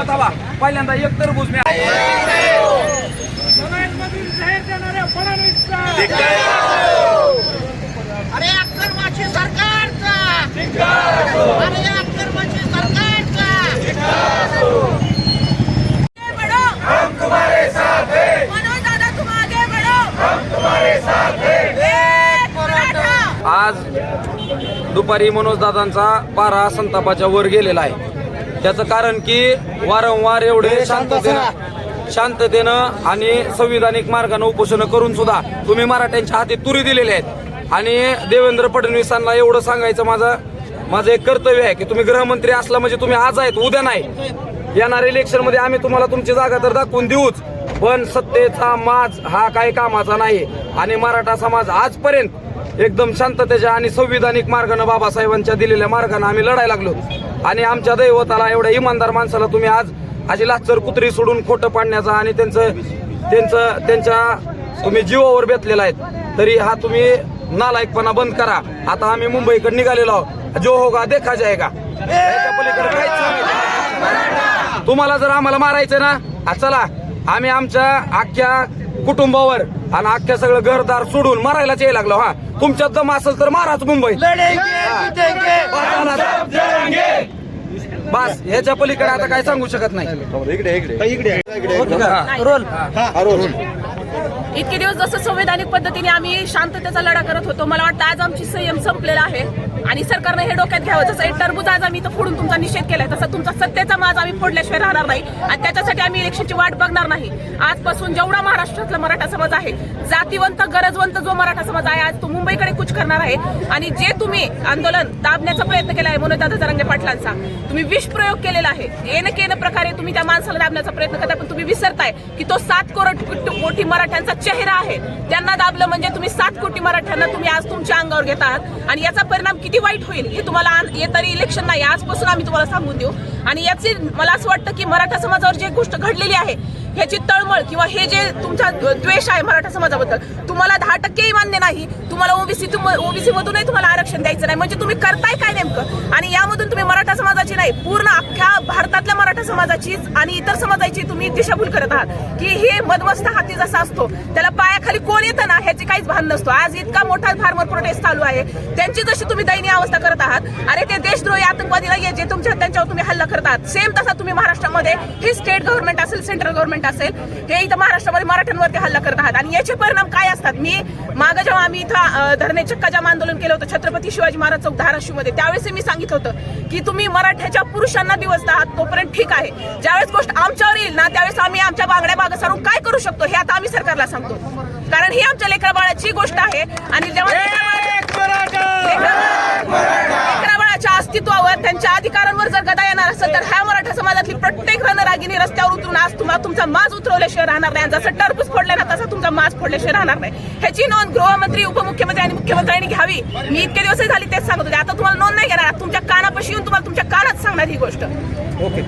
पहिल्यांदा एक टरबूज मी अरे अक्करमाची सरकारचा. अरे अक्करमाची सरकारचा. बढ़ो. हम तुम्हारे साथ हैं। मनोज दादा तुम आगे बढ़ो. हम तुम्हारे साथ हैं। मराठा. आज दुपारी मनोजदादांचा पारा संतापाच्या वर गेलेला आहे. त्याचं कारण की वारंवार एवढे शांततेनं शांततेनं आणि संविधानिक मार्गाने उपोषण करून सुद्धा तुम्ही मराठ्यांच्या हाती तुरी दिलेले आहेत. आणि देवेंद्र फडणवीसांना एवढं सांगायचं माझं माझं एक कर्तव्य आहे की तुम्ही गृहमंत्री असला म्हणजे तुम्ही आज आहेत उद्या नाही. येणाऱ्या इलेक्शनमध्ये आम्ही तुम्हाला तुमची जागा तर दाखवून देऊच. पण सत्तेचा माज हा काही कामाचा नाही. आणि मराठा समाज आजपर्यंत एकदम शांततेच्या आणि संविधानिक मार्गानं बाबासाहेबांच्या दिलेल्या मार्गानं आम्ही लढायला लागलो. आणि आमच्या दैवताला एवढ्या इमानदार माणसाला तुम्ही आज अशी लाचर कुत्री सोडून खोटं पाडण्याचा आणि त्यांचं त्यांचं त्यांच्या तुम्ही जीवावर बेतलेला आहेत तरी हा तुम्ही नालायकपणा बंद करा. आता आम्ही मुंबईकडे निघालेलो आहोत. जो होगा देखा जाय का पलीकडे काहीच तुम्हाला जर आम्हाला मारायचं ना चला. आम्ही आमच्या अख्ख्या कुटुंबावर आणि अख्ख्या सगळं घरदार सोडून मारायलाच यायला लागलो हा. तुमच्यात दम असेल तर माराच मुंबई. बस ह्याच्या पलीकडे आता काय सांगू शकत नाही. इतके दिवस जसं संवैधानिक पद्धतीने आम्ही शांततेचा लढा करत होतो मला वाटतं आज आमची संयम संपलेला आहे. आणि सरकारनं हे डोक्यात घ्यावं जसं एक टरबूज आज आम्ही इथं फोडून तुमचा निषेध केलाय. तसं तुमचा सत्तेचा माज आम्ही फोडल्याशिवाय राहणार नाही. आणि त्याच्यासाठी आम्ही इलेक्शनची वाट बघणार नाही. आजपासून जेवढा महाराष्ट्रातला मराठा समाज आहे जातीवंत गरजवंत जो मराठा समाज आहे आज तो मुंबईकडे मार्च करणार आहे. आणि जे तुम्ही आंदोलन दाबण्याचा प्रयत्न केला आहे मनोज दादा जरांगे पाटलांचा तुम्ही विष प्रयोग केलेला आहे. येणं केनं प्रकारे तुम्ही त्या माणसाला दाबण्याचा प्रयत्न करताय पण तुम्ही विसरताय की तो सात करोड कोटी मराठ्यांचा चेहरा आहे. त्यांना दाबलं म्हणजे तुम्ही सात कोटी मराठ्यांना तुम्ही आज तुमच्या अंगावर घेत आहात. आणि याचा परिणाम किती वाईट होईल हे तुम्हाला आन- येणारी इलेक्शन नाही आजपासून आम्ही तुम्हाला सांगून देऊ. आणि याचे मला असं वाटतं की मराठा समाजावर जी गोष्ट घडलेली आहे ह्याची तळमळ किंवा हे जे तुमचा द्वेष आहे मराठा समाजाबद्दल तुम्हाला दहा टक्केही मान्य नाही. तुम्हाला ओबीसी ओबीसी मधूनही तुम्हाला आरक्षण द्यायचं नाही. म्हणजे तुम्ही करताय काय नेमकं? आणि यामधून तुम्ही मराठा समाजाची नाही पूर्ण अख्ख्या भारतातल्या मराठा समाजाचीच आणि इतर समाजाची तुम्ही दिशाभूल करत आहात. की हे मधमस्त हाती जसा असतो त्याला पायाखाली कोण येतं ना ह्याची काहीच भान नसतो. आज इतका मोठा फार्मर प्रोटेस्ट चालू आहे. त्यांची जशी तुम्ही दयनीय अवस्था करत आहात अरे ते देशद्रोही आतंकवादी नाहीये जे तुमच्या त्यांच्यावर तुम्ही हल्ला करत आहात. सेम तसा तुम्ही महाराष्ट्रामध्ये हे स्टेट गव्हर्नमेंट असेल सेंट्रल गव्हर्नमेंट असेल हे इथं महाराष्ट्रामध्ये मराठ्यांवरती हल्ला करत आहात. आणि याचे परिणाम काय असतात? मी मागं जेव्हा आम्ही इथं धरणे चक्का जाम आंदोलन केलं होतं छत्रपती शिवाजी महाराज चौक धाराशिवमध्ये त्यावेळेस मी सांगितलं होतं की तुम्ही मराठ्याच्या पुरुषांना दिवस आहात तोपर्यंत ठीक आहे. ज्यावेळेस गोष्ट आमच्यावर येईल ना त्यावेळेस आम्ही आमच्या बांगड्या बागा सारून काय करू शकतो हे आता आम्ही सरकारला सांगतो. कारण ही आमच्या लेकरा बाळाची गोष्ट आहे. आणि जेव्हा लेकरा बाळाच्या अस्तित्वावर त्यांच्या अधिकारांवर जर गदा येणार असेल तर ह्या मराठा समाजातली प्रत्येक रणरागिनी रस्त्यावर उतरून आज तुम्हाला तुमचा माज उतरवल्याशिवाय राहणार नाही. जसं टरबूज फोडले ना तसा तुमचा माज फोडल्याशिवाय राहणार नाही. ह्याची नोंद गृहमंत्री उपमुख्यमंत्री आणि मुख्यमंत्र्यांनी घ्यावी. मी इतके दिवस झाली तेच सांगत होते. आता तुम्हाला नोंद नाही घेणार. तुमच्या कानापाशी येऊन तुम्हाला तुमच्या कानात सांगणार ही गोष्ट. ओके